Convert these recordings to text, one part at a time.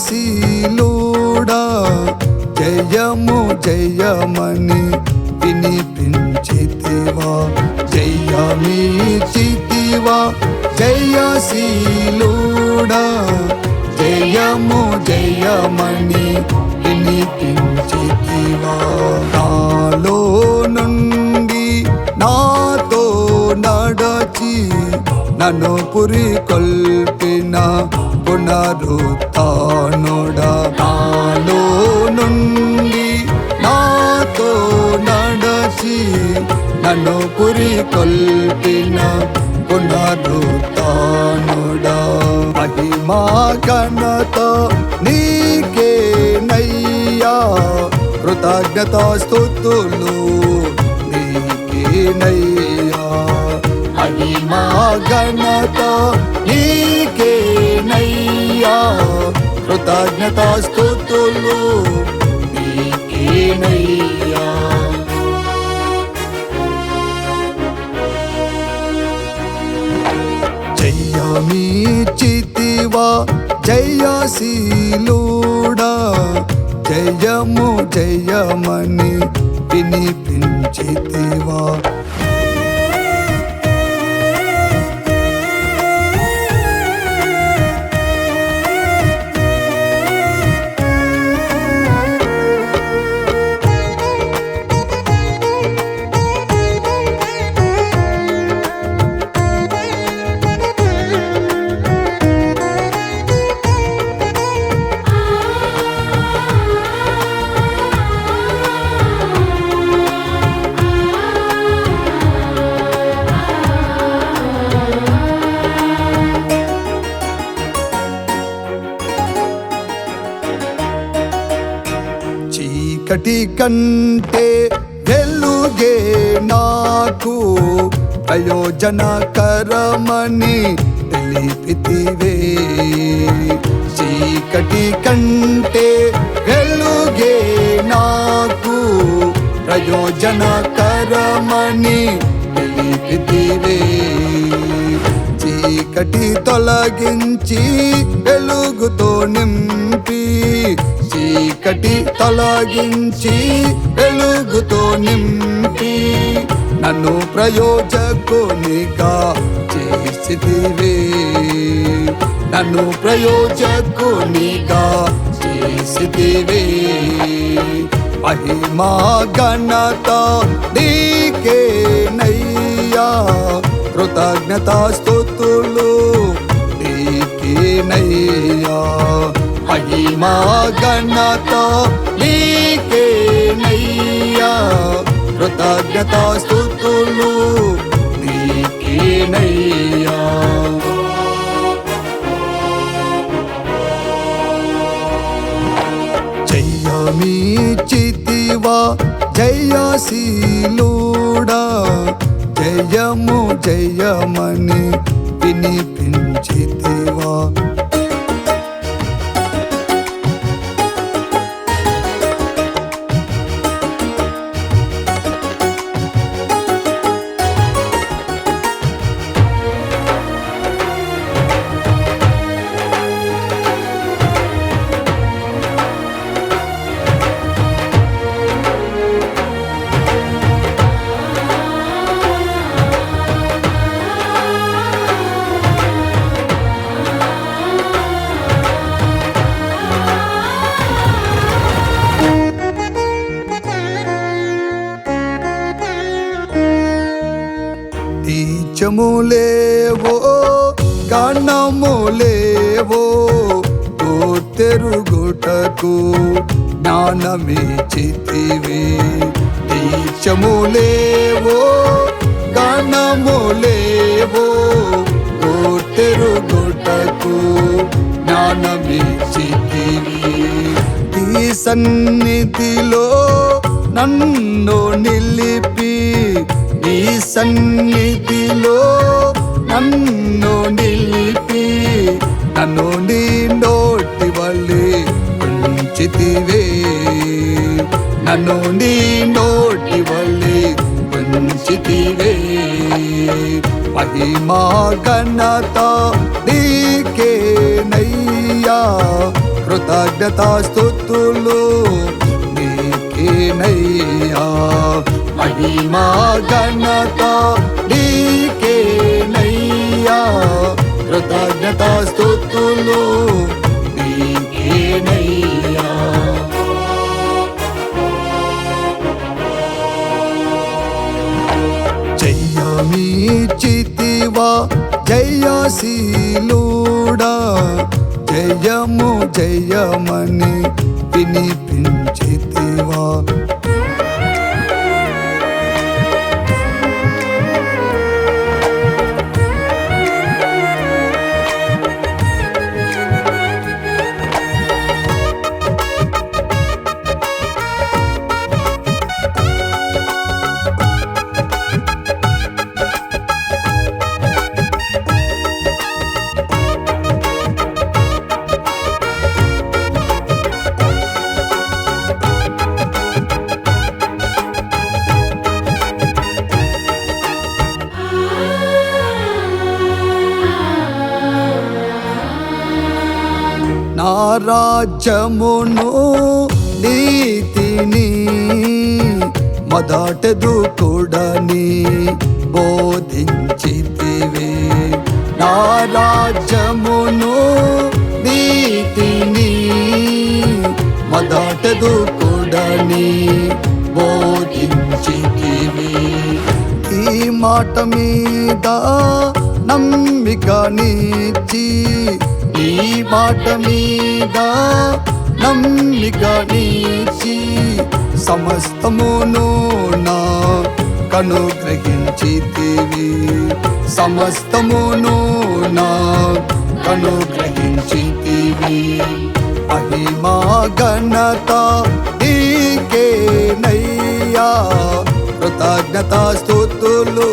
జయశీలుడా జయము జయమని వినిపించితివా జయమీచితివా జయశీలుడా జయము జయమని వినిపించితివా. నాలో నుండి నాతో నడచి నన్ను పురి కొల్పిన పునరుత్నుడా నాలో నుండి నాతో నడచి నన్ను పురి కొల్పిన పునరుత్నుడా మహిమా ఘనత నీకే నయ్యా. కృతజ్ఞత స్థుతులు నీకే నయ్యా. మహిమా ఘనత నీకే నయ్యా కృతజ్ఞతాస్తుతులు స్థుతులు నీకే నయ్యా జయశీలుడా. జయము జయమని వినిపించితివా. చీకటి కంటే వెలుగే నాకు ప్రయోజనకరమని తెలిపితివే. చీకటి కంటే వెలుగే నాకు ప్రయోజనకరమని తెలిపితివే. చీకటి తొలగించి వెలుగుతో నింపి చీకటి తొలగించి వెలుగుతో నింపి నన్ను ప్రయోజకునిగా చేసితివే. నన్ను ప్రయోజకునిగా చేసితివే. మహిమా గణత నీకే నయ్యా. కృతజ్ఞత స్థుతులు నీకే నయ్యా. మహిమా ఘనత నీకే నయ్యా. కృతజ్ఞత స్థుతులు నీకే నయ్యా. జయమీచితివా జయశీలుడా. జయము జయమని తెరుగుటకు జ్ఞానమిచితివి. నీచములేవో గణములేవో జ్ఞానమే చితివి ఈ సన్నిధిలో నన్ను నిలిపి ఈ సన్నిధిలో నన్ను నీ నోటి వల్లి ఉంచితివే మహిమా ఘనత నీ కృతజ్ఞతాస్తుతులు నీకేనయ్యా మహిమా ఘనత నీకేనయ్యా కృతజ్ఞతాస్తుతులు స్థుతులు జయమీచితివా జయశీలుడా జయము జయమని వినిపించితివా. నా రాజ్యమును నీతిని మొదటదు కూడని బోధించితివి. నా రాజ్యమును నీతిని మొదటదు కూడని బోధించితివి. ఈ మాట మీద నమ్మిక నీచి నీ మాట మీద నమ్మిక నీచి సమస్తమును నా కనుగ్రహించితివి సమస్తమును నా కనుగ్రహించితివి మహిమా ఘనత కృతజ్ఞత స్థుతులు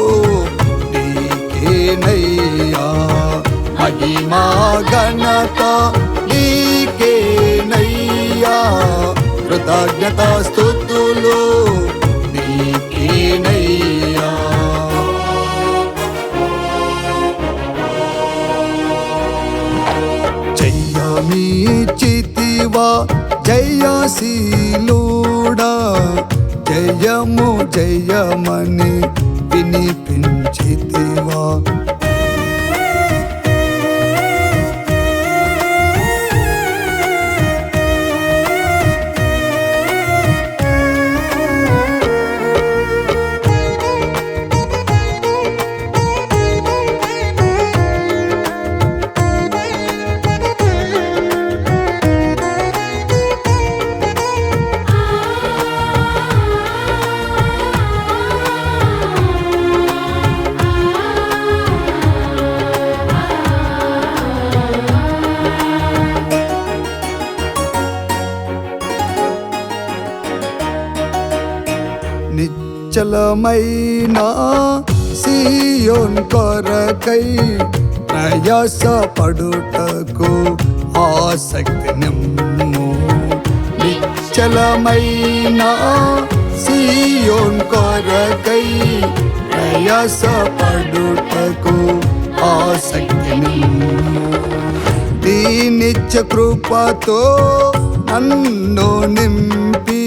నీకే నయ్యా. మహిమా ఘనత నీకేనయ్యా కృతజ్ఞతా స్తుతులు నీకేనయ్యా జయమీచితివా జయశీలుడా నిశ్చలమైన సీయోన్ కొరకై ప్రయాస పడుటకు ఆసక్తి నిమ్ము. నిశ్చలమైన సీయోన్ కొరకై ప్రయాస పడుటకు ఆసక్తి నిమ్ము. దీనిచ్చ కృపతో నన్ను నింపి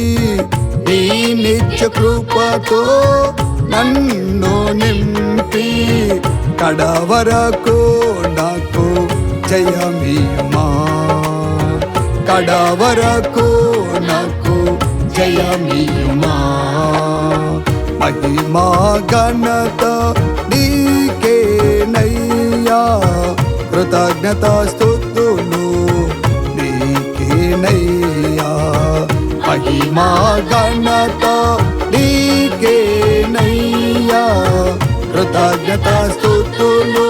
నిత్య కృపతో నన్ను నింపి కడవరకు నాకు జయమీయుమా కడవరకు నాకు జయమీయుమా మహిమా గణత నీకే నయ్యా. కృతజ్ఞత స్థుతులు నీకే నయ్యా. మహిమా గణత నీకే నయ్యా. కృతజ్ఞత స్థుతులు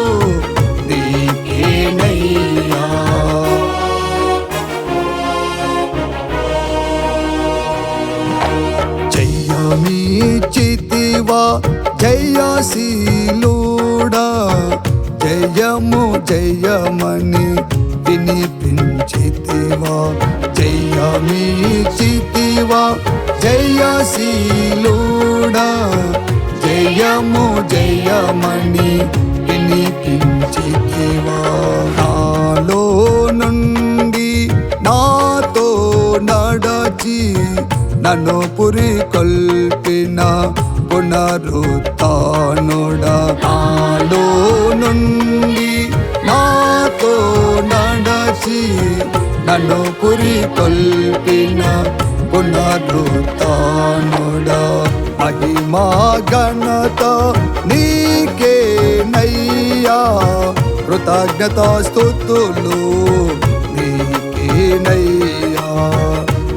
నీకే నయ్యా. నీకేనయ్యా జయమీచితివా జయశీలుడా. జయము జయమని వినిపించితివా. జయమీచితివా జయశీలుడా. జయము జయమణి వినిపించితివా. నాలో నుండి నాతో నడచి నన్ను పురి కొల్పిన పునరుత్నుడా నుండి నాతో నడచి నన్ను పురి కొల్పిన పునరుతానుడా మహిమా గణత నీకే నయ్యా. కృతజ్ఞత స్థుతులు నీకే నయ్యా.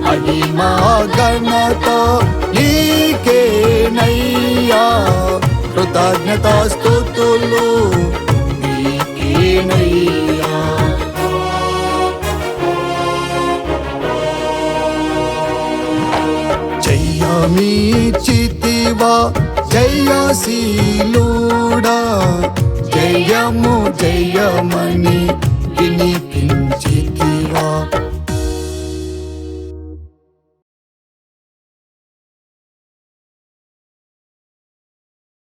మహిమా గణత నీకే నయ్యా. కృతజ్ఞత స్థుతులు నీకే నయ్యా. సమీచితివా జయశీలుడా. జయము జయమణి